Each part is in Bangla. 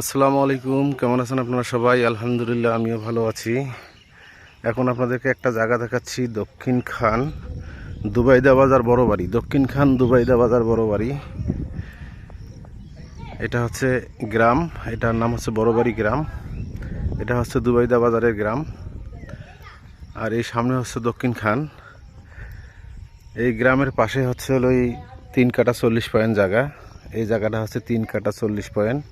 আসসালামু আলাইকুম, কেমন আছেন আপনারা সবাই? আলহামদুলিল্লাহ, আমিও ভালো আছি। এখন আপনাদেরকে একটা জায়গা দেখাচ্ছি, দক্ষিণ খান, দুবাইদা বাজার বড় বাড়ি। দক্ষিণ খান, দুবাইদা বাজার বড় বাড়ি। এটা হচ্ছে গ্রাম, এটার নাম হচ্ছে বড় বাড়ি গ্রাম। এটা হচ্ছে দুবাইদা বাজারের গ্রাম। আর এই সামনে হচ্ছে দক্ষিণ খান। এই গ্রামের পাশে হচ্ছে হলো এই তিন কাটা চল্লিশ পয়েন্ট জায়গা। এই জায়গাটা হচ্ছে তিন কাটা চল্লিশ পয়েন্ট।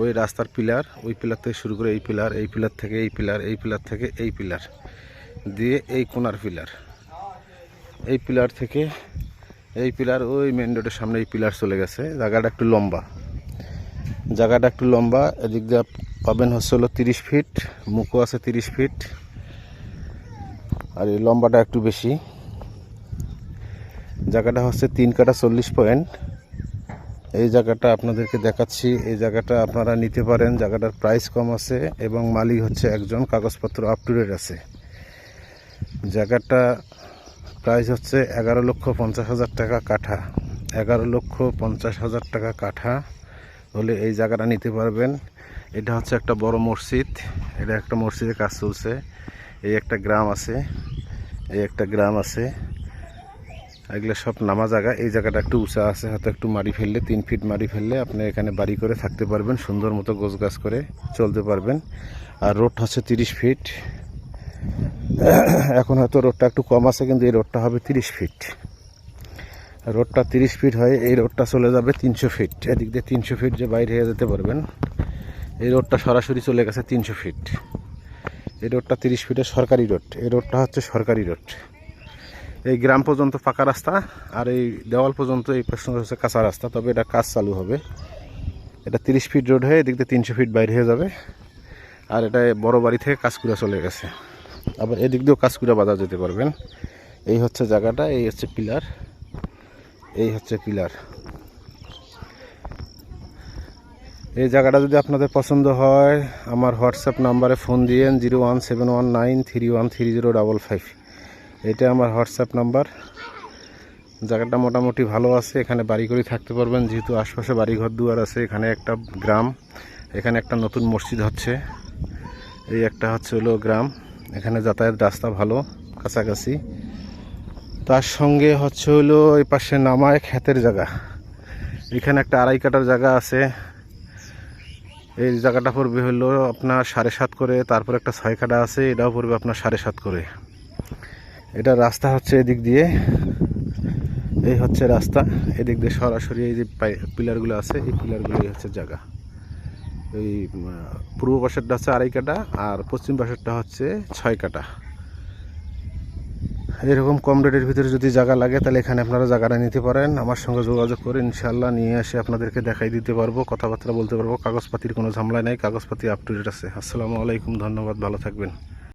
ওই রাস্তার পিলার, ওই পিলার থেকে শুরু করে এই পিলার এই পিলার থেকে এই পিলার এই পিলার থেকে এই পিলার দিয়ে এই কোনার পিলার। এই পিলার থেকে এই পিলার, ওই মেন রোডের সামনে এই পিলার চলে গেছে। জায়গাটা একটু লম্বা। জায়গাটা একটু লম্বা, এদিক দিয়ে পাবেন হচ্ছে হলো তিরিশ ফিট মুখও আছে তিরিশ ফিট আর এই লম্বাটা একটু বেশি। জায়গাটা হচ্ছে তিন কাটা চল্লিশ পয়েন্ট এই জায়গাটা আপনাদেরকে দেখাচ্ছি। এই জায়গাটা আপনারা নিতে পারেন। জায়গাটার প্রাইস কম আছে এবং মালিক হচ্ছে একজন, কাগজপত্র আপ টু ডেট আছে। জায়গাটা প্রাইস হচ্ছে এগারো লক্ষ পঞ্চাশ হাজার টাকা কাঠা। এগারো লক্ষ পঞ্চাশ হাজার টাকা কাঠা হলে এই জায়গাটা নিতে পারবেন। এটা হচ্ছে একটা বড় মসজিদ। এটা একটা মসজিদের কাজ চলছে। এই একটা গ্রাম আছে। এই একটা গ্রাম আছে। এগুলো সব নামা জায়গা এই জায়গাটা একটু উঁচা আছে, হয়তো একটু মারি ফেললে, তিন ফিট মারি ফেললে আপনি এখানে বাড়ি করে থাকতে পারবেন, সুন্দর মতো গোছ গাছ করে চলতে পারবেন। আর রোড হচ্ছে তিরিশ ফিট। এখন হয়তো রোডটা একটু কম আছে, কিন্তু এই রোডটা হবে তিরিশ ফিট। রোডটা তিরিশ ফিট হয়, এই রোডটা চলে যাবে তিনশো ফিট। এদিক দিয়ে তিনশো ফিট যে বাইরে হয়ে যেতে পারবেন, এই রোডটা সরাসরি চলে গেছে তিনশো ফিট। এই রোডটা তিরিশ ফিটের সরকারি রোড, এই রোডটা হচ্ছে সরকারি রোড। এই গ্রাম পর্যন্ত পাকা রাস্তা, আর এই দেওয়াল পর্যন্ত এই প্রশ্ন হচ্ছে কাঁচা রাস্তা, তবে এটা কাজ চালু হবে। এটা তিরিশ ফিট রোড হয়ে এদিক দিয়ে তিনশো ফিট বাইরে হয়ে যাবে, আর এটা বড় বাড়ি থেকে কাজকুড়া চলে গেছে। আবার এদিক দিয়েও কাজকুড়া বাজার যেতে পারবেন। এই হচ্ছে জায়গাটা, এই হচ্ছে পিলার, এই হচ্ছে পিলার। এই জায়গাটা যদি আপনাদের পছন্দ হয়, আমার হোয়াটসঅ্যাপ নাম্বারে ফোন দিয়েন, zero one seven one nine three one three zero double five. এটা আমার হোয়াটসঅ্যাপ নাম্বার। জায়গাটা মোটামুটি ভালো আছে, এখানে বাড়ি করে থাকতে পারবেন, যেহেতু আশপাশে বাড়ি ঘর দুয়ার আছে, এখানে একটা গ্রাম, এখানে একটা নতুন মসজিদ হচ্ছে। এই একটা হচ্ছে হলো গ্রাম, এখানে যাতায়াত রাস্তা ভালো, কাছাকাছি। তার সঙ্গে হচ্ছে হলো এই পাশে নামায় ক্ষেতের জায়গা। এখানে একটা আড়াই কাটার জায়গা আছে। এই জায়গাটা পড়বে হলো আপনার সাড়ে সাত করে, তারপর একটা ছয় কাটা আছে, এটাও পড়বে আপনার সাড়ে সাত করে। এটা রাস্তা হচ্ছে এদিক দিয়ে। এই হচ্ছে রাস্তা, এদিক দিয়ে সরাসরি এই যে পিলারগুলো আছে, এই পিলারগুলোই হচ্ছে জায়গা। এই পূর্ব পাশেরটা হচ্ছে আড়াই কাটা, আর পশ্চিম পাশেরটা হচ্ছে ছয় কাটা। এরকম কম রেটের ভিতরে যদি জায়গা লাগে, তাহলে এখানে আপনারা জায়গাটা নিতে পারেন। আমার সঙ্গে যোগাযোগ করে ইনশাল্লাহ নিয়ে এসে আপনাদেরকে দেখাই দিতে পারব, কথাবার্তা বলতে পারব। কাগজপাতির কোনো ঝামেলা নেই, কাগজপাতি আপ টু ডেট আছে। আসসালামু আলাইকুম, ধন্যবাদ, ভালো থাকবেন।